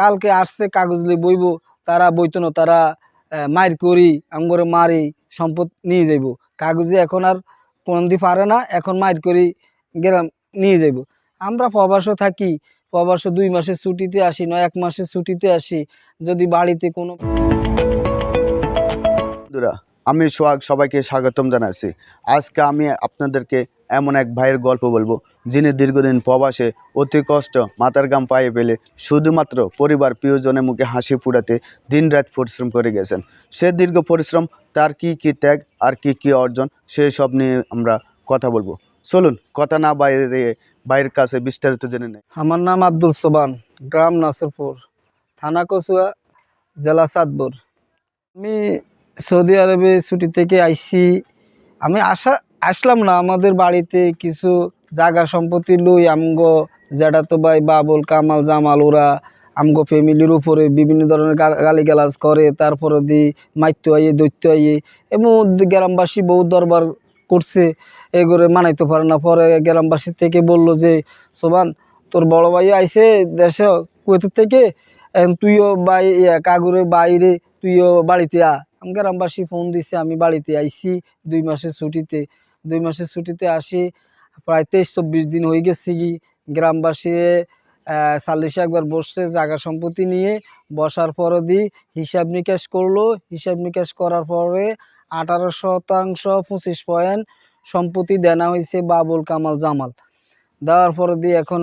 কালকে আসছে, কাগজ লিয়ে বইব, তারা বইতন তারা মায়ের করি আমগরে মারি, সম্পদ নিয়ে যাইব। কাগজে এখন আর কোনদি পারে না, এখন মাইর করি, গেলাম, নিয়ে যাইব। আমরা প্রবাসও থাকি প্রবাসে দুই মাসের ছুটিতে আসি, নয়, এক মাসের ছুটিতে আসি, যদি বাড়িতে কোনো আমি সোহাগ, সবাইকে স্বাগতম জানাচ্ছি। আজকে আমি আপনাদেরকে এমন এক ভাইয়ের গল্প বলব, যিনি দীর্ঘদিন প্রবাসে অতি কষ্ট মাথার গাম পায়ে পেলে শুধুমাত্র পরিবার প্রিয়জনের মুখে হাসি ফুটাতে দিনরাত পরিশ্রম করে গেছেন। সে দীর্ঘ পরিশ্রম, তার কি কি ত্যাগ আর কি কি অর্জন সেই সব নিয়ে আমরা কথা বলব। চলুন, কথা না বাইরে বাইরের কাছে বিস্তারিত জেনে নেই। আমার নাম আব্দুল সোবান, গ্রাম নাসরপুর, থানা কচুয়া, জেলা চাঁদপুর আমি সৌদি আরবে ছুটি থেকে আইসি। আমি আসা আসলাম না, আমাদের বাড়িতে কিছু জায়গা সম্পত্তি লই আমগো জেঠাতো ভাই বাবুল, কামাল, জামাল, ওরা আমগো ফ্যামিলির উপরে বিভিন্ন ধরনের গালি গালাজ করে, তারপরে দি মাইত্য আইয়ে, দৈত্য আইয়ে, এবং গ্রামবাসী বহু দরবার করছে। এগুলো মানাইতে পারে না। পরে গ্রামবাসী থেকে বলল যে, সোবান, তোর বড় ভাই আইসে দেশে কুয়েতের থেকে? তুইও বাই কাগুরে বাইরে তুইও বাড়িতে আ গ্রামবাসী ফোন দিছে, আমি বাড়িতে আইছি, দুই মাসের ছুটিতে। দুই মাসের ছুটিতে আসি, প্রায় তেইশ চব্বিশ দিন হয়ে গেছি কি, গ্রামবাসী চাল্লিশে একবার বসছে, জায়গা সম্পত্তি নিয়ে। বসার পরে দি হিসাব নিকাশ করল, হিসাব নিকাশ করার পরে আঠারো শতাংশ পঁচিশ পয়েন্ট সম্পত্তি দেনা হয়েছে বাবুল কামাল জামাল। দেওয়ার পরে দিয়ে এখন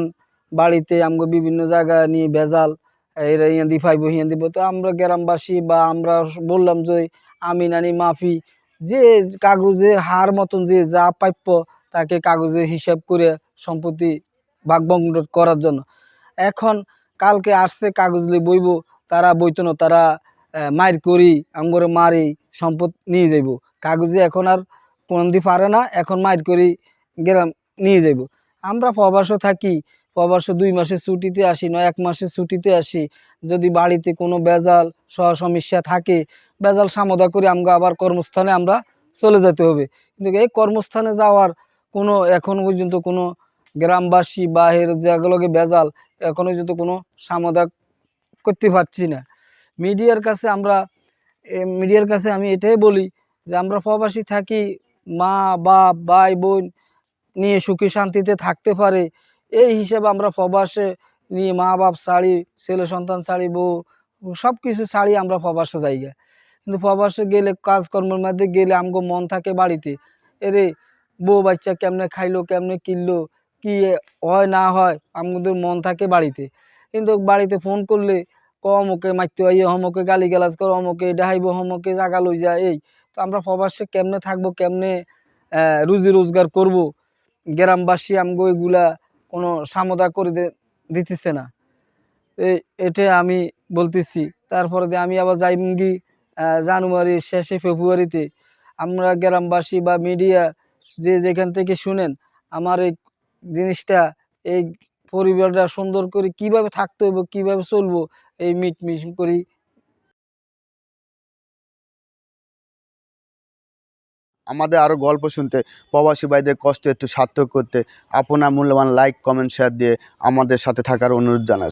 বাড়িতে আমগো বিভিন্ন জায়গা নিয়ে ভেজাল এরা ইয়া দি হিয়া দিব তো আমরা গ্রামবাসী বা আমরা বললাম যে, আমি নানি মাফি। যে কাগজের হার মতন যে যা প্রাপ্য তাকে কাগজে হিসাব করে সম্পত্তি ভাগ করার জন্য। এখন কালকে আসছে কাগজ লিয়ে বইব, তারা বইতো না, তারা মাইর করি আমগরে মারি, সম্পদ নিয়ে যাইব। কাগজে এখন আর কোনদি পারে না, এখন মাইর করি গেলাম নিয়ে যাইব। আমরা প্রবাসে থাকি প্রবাসে দুই মাসের ছুটিতে আসি, নয় এক মাসের ছুটিতে আসি। যদি বাড়িতে কোনো বেজাল সহ সমস্যা থাকে, বেজাল সামদা করে আমরা আবার কর্মস্থানে আমরা চলে যেতে হবে। কিন্তু এই কর্মস্থানে যাওয়ার কোনো এখন পর্যন্ত কোনো গ্রামবাসী বা এর যেগুলোকে বেজাল, এখন পর্যন্ত কোনো সমাধান করতে পারছি না। মিডিয়ার কাছে আমরা মিডিয়ার কাছে আমি এটাই বলি যে আমরা প্রবাসী থাকি, মা, বাপ, ভাই, বোন নিয়ে সুখী শান্তিতে থাকতে পারে। এই হিসেবে আমরা প্রবাসে নিয়ে মা বাপ ছাড়ি ছেলে সন্তান ছাড়ি বউ সব কিছু ছাড়ি আমরা প্রবাসে যাইগা কিন্তু প্রবাসে গেলে, কাজকর্মের মধ্যে গেলে আমগো মন থাকে বাড়িতে। এরে, বউ বাচ্চা কেমনে খাইলো, কেমনে কিনলো, কি হয় না হয়, আমাদের মন থাকে বাড়িতে। কিন্তু বাড়িতে ফোন করলে ক অমুকে মারতে হয় হমকে গালি গালাজ কর, অমুকে ডাহাইব হমকে জাগা লই যায়, এই। তো আমরা প্রবাসে কেমনে থাকব, কেমনে রুজি রোজগার করব? গ্রামবাসী আমগো এগুলা কোনো সামদা করে দিতেছে না। এটা আমি বলতেছি, তারপরে আমি আবার যাইমগি জানুয়ারির শেষে ফেব্রুয়ারিতে আমরা গ্রামবাসী বা মিডিয়া যে যেখান থেকে শুনেন, আমার এই জিনিসটা, এই পরিবারটা সুন্দর করে কীভাবে থাকতে হবে কীভাবে চলবো, এই মিটমিশ করি আমাদের আরও গল্প শুনতে, প্রবাসী ভাইদের কষ্ট একটু সার্থক করতে, আপনার মূল্যবান লাইক কমেন্ট শেয়ার দিয়ে আমাদের সাথে থাকার অনুরোধ জানাচ্ছি।